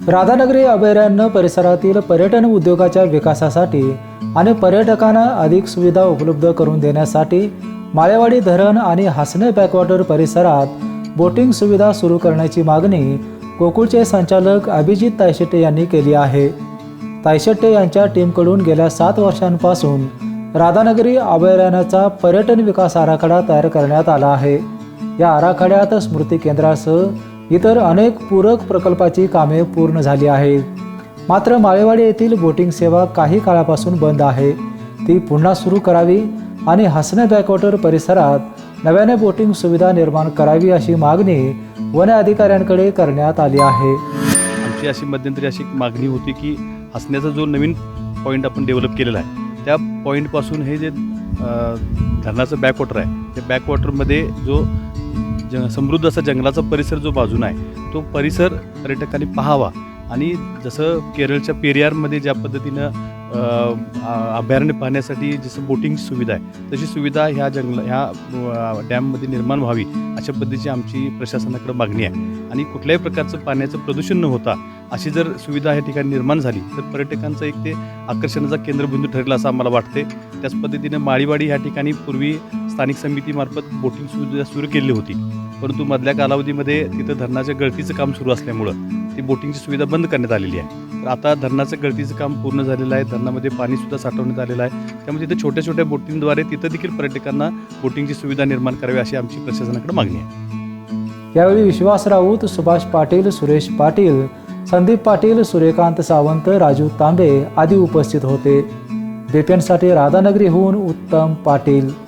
राधानगरी अभयारण्य परिसरातील पर्यटन उद्योगाच्या विकासासाठी आणि पर्यटकांना अधिक सुविधा उपलब्ध करून देण्यासाठी माळेवाडी धरण आणि हासने बॅकवॉटर परिसरात बोटिंग सुविधा सुरू करण्याची मागणी गोकुळचे संचालक अभिजित तायशेटे यांनी केली आहे. तायशेट्टे यांच्या टीमकडून गेल्या सात वर्षांपासून राधानगरी अभयारण्याचा पर्यटन विकास आराखडा तयार करण्यात आला आहे. या आराखड्यात स्मृती केंद्रासह इतर अनेक पूरक प्रकल्पाची कामे पूर्ण झाली आहेत. मात्र माळेवाडी येथील बोटिंग सेवा काही काळापासून बंद आहे. ती पुन्हा सुरू करावी आणि हसणे बॅकवॉटर परिसरात नव्याने बोटिंग सुविधा निर्माण करावी अशी मागणी वन अधिकाऱ्यांकडे करण्यात आली आहे. आमची अशी मध्यंतरी अशी मागणी होती की हसण्याचा जो नवीन पॉईंट आपण डेव्हलप केलेला आहे त्या पॉईंटपासून हे जे धरणाचं बॅकवॉटर आहे त्या बॅकवॉटरमध्ये जो ज समृद्ध असा जंगलाचा परिसर जो बाजूला आहे तो परिसर पर्यटकांनी पाहावा. आणि जसं केरळच्या पेरियारमध्ये ज्या पद्धतीनं अभयारण्य पाहण्यासाठी जसं बोटिंग सुविधा आहे तशी सुविधा ह्या जंगल ह्या डॅममध्ये निर्माण व्हावी अशा पद्धतीची आमची प्रशासनाकडे मागणी आहे. आणि कुठल्याही प्रकारचं पाण्याचं प्रदूषण न होता अशी जर सुविधा या ठिकाणी निर्माण झाली तर पर्यटकांचं एक ते आकर्षणाचा केंद्रबिंदू ठरेल असं आम्हाला वाटते त्याच पद्धतीने माळीवाडी ह्या ठिकाणी पूर्वी स्थानिक समितीमार्फत बोटिंग सुविधा सुरू केली होती. परंतु मधल्या कालावधीमध्ये तिथं धरणाच्या गळतीचं काम सुरू असल्यामुळं ती बोटिंगची सुविधा बंद करण्यात आलेली आहे. तर आता धरणाचं गळतीचं काम पूर्ण झालेलं आहे. धरणामध्ये पाणीसुद्धा साठवण्यात आलेलं आहे. त्यामुळे तिथे छोट्या छोट्या बोटिंगद्वारे तिथं देखील पर्यटकांना बोटिंगची सुविधा निर्माण करावी अशी आमची प्रशासनाकडे मागणी आहे. यावेळी विश्वास राऊत सुभाष पाटील सुरेश पाटील संदीप पाटील सूर्यकांत सावंत राजू तांबे आदी उपस्थित होते. बेपेनसाठी राधानगरीहून उत्तम पाटील.